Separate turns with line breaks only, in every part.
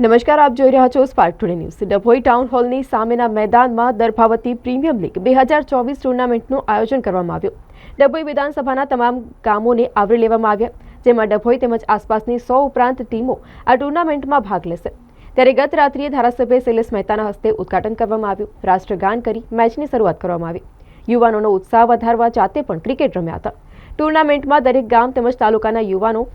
નમસ્કાર, આપ જોઈ રહ્યા છો Spark Today News Dabhoi town હોલની સામેના મેદાનમાં દર્ભાવતી પ્રીમિયમ લીગ બે હજાર ચોવીસ ટુર્નામેન્ટનું આયોજન કરવામાં આવ્યું. ડભોઈ વિધાનસભાના તમામ ગામોને આવરી લેવામાં આવ્યા, જેમાં ડભોઈ તેમજ આસપાસની સો ઉપરાંત ટીમો આ ટુર્નામેન્ટમાં ભાગ લેશે. ત્યારે ગત રાત્રિએ ધારાસભ્ય શૈલેષ મહેતાના હસ્તે ઉદઘાટન કરવામાં આવ્યું. રાષ્ટ્રગાન કરી મેચની શરૂઆત કરવામાં આવી. યુવાનોનો ઉત્સાહ વધારવા જાતે પણ ક્રિકેટ રમ્યા હતા. ટુર્નામેન્ટમાં દરેક ગામ તેમજ તાલુકાના યુવાનો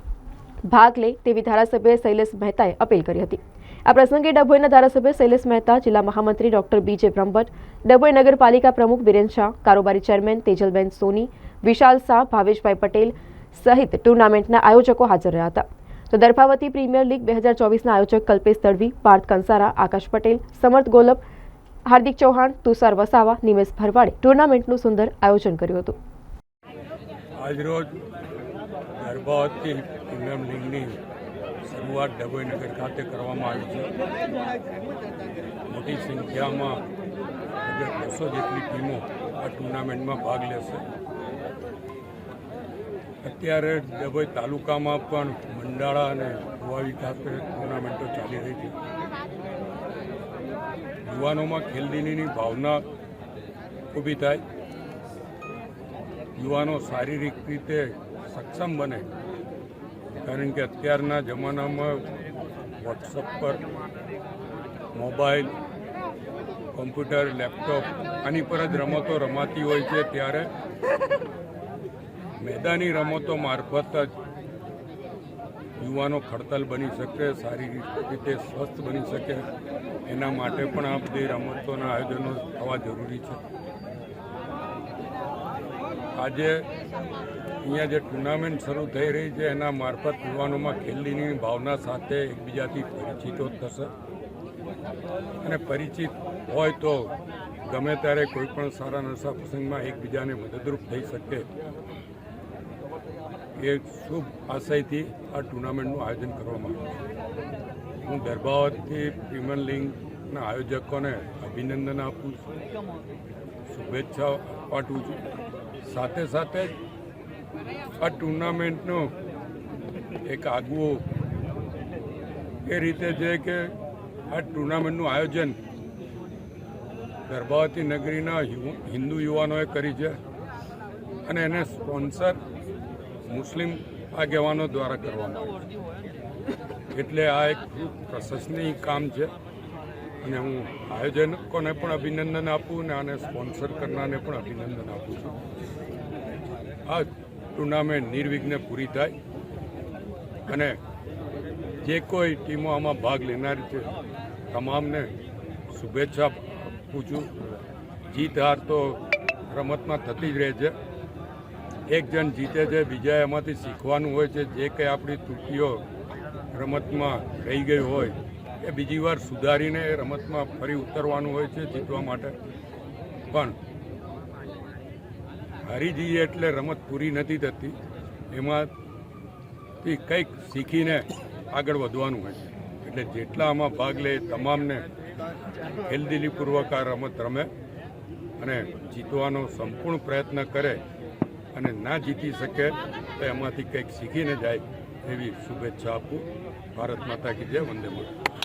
ભાગ લે તેવી ધારાસભ્ય શૈલેષ મહેતાએ અપીલ કરી હતી. આ પ્રસંગે ડભોઈના ધારાસભ્ય શૈલેષ મહેતા, જિલ્લા મહામંત્રી ડોક્ટર બીજે બ્રહ્મભટ્ટ, ડભોઈ નગરપાલિકા પ્રમુખ બિરેન શાહ, કારોબારી ચેરમેન તેજલબેન સોની, વિશાલ શાહ, ભાવેશભાઈ પટેલ સહિત ટુર્નામેન્ટના આયોજકો હાજર રહ્યા હતા. તો દર્ભાવતી પ્રીમિયર લીગ બે હજાર ચોવીસના આયોજક કલ્પેશ તડવી, પાર્થ કંસારા, આકાશ પટેલ, સમર્થ ગોલબ, હાર્દિક ચૌહાણ, તુષાર વસાવા, નિમેશ ભરવાડે ટુર્નામેન્ટનું સુંદર આયોજન કર્યું હતું.
આજરોજ ગર્ભાવતી પ્રીમિયમ લીગની શરૂઆત ડભોઈનગર ખાતે કરવામાં આવી છે. મોટી સંખ્યામાં લગભગ બસો જેટલી ટીમો આ ટુર્નામેન્ટમાં ભાગ લેશે. અત્યારે ડભોઈ તાલુકામાં પણ મંડાળા અને ગોવાવી ખાતે ટુર્નામેન્ટો ચાલી રહી છે. યુવાનોમાં ખેલદિલીની ભાવના ઊભી થાય. યુવાનો શારીરિક રીતે સક્ષમ બને. કારણ કે અત્યારના જમાનામાં વોટ્સઅપ પર મોબાઈલ, કોમ્પ્યુટર, લેપટોપ, આની પર જ રમતો રમાતી હોય છે ત્યારે મેદાની રમતો મારફત જ યુવાનો ખડતલ બની શકે શારીરિક રીતે સ્વસ્થ બની શકે. એના માટે પણ આ બધી રમતોના આયોજનો થવા જરૂરી છે. આજે અહીંયા જે ટુર્નામેન્ટ શરૂ થઈ રહી છે, એના મારફત યુવાનોમાં ખેલની ભાવના સાથે એકબીજાથી પરિચિતો થશે. અને પરિચિત હોય તો ગમે ત્યારે કોઈ પણ સારા નશા પ્રસંગમાં એકબીજાને મદદરૂપ થઈ શકે. એ શુભ આશયથી આ ટુર્નામેન્ટનું આયોજન કરવામાં આવ્યું છે. હું ગર્ભાવતી પ્રીમિયર લીગના આયોજકોને અભિનંદન આપું છું. શુભેચ્છાઓ પાઠવું છું. સાથે સાથે જ આ ટુર્નામેન્ટનો એક આગવો એ રીતે છે કે આ ટુર્નામેન્ટનું આયોજન ગર્ભાવતી નગરીના હિન્દુ યુવાનોએ કરી છે અને એને સ્પોન્સર મુસ્લિમ આગેવાનો દ્વારા કરવામાં આવ્યું એટલે આ એક પ્રશંસનીય કામ છે. અને હું આયોજકોને પણ અભિનંદન આપું અને આને સ્પોન્સર કરનારને પણ અભિનંદન આપું છું. આ ટુર્નામેન્ટ નિર્વિઘ્ને પૂરી થાય અને જે કોઈ ટીમો આમાં ભાગ લેનારી છે, તમામને શુભેચ્છા આપું છું. જીત હાર તો રમતમાં થતી જ રહે છે. એક જણ જીતે છે બીજા એમાંથી શીખવાનું હોય છે. જે કંઈ આપણી ત્રુટીઓ રમતમાં રહી ગઈ હોય એ બીજી વાર સુધારીને એ રમતમાં ફરી ઉતરવાનું હોય છે જીતવા માટે. પણ હારી જઈએ એટલે રમત પૂરી નથી થતી. એમાંથી કંઈક શીખીને આગળ વધવાનું હોય છે. એટલે જેટલા આમાં ભાગ લે તમામને ખેલદિલીપૂર્વક આ રમત રમે અને જીતવાનો સંપૂર્ણ પ્રયત્ન કરે અને ના જીતી શકે તો એમાંથી કંઈક શીખીને જાય એવી શુભેચ્છા આપું. ભારત માતા કી જય, વંદે માતરમ.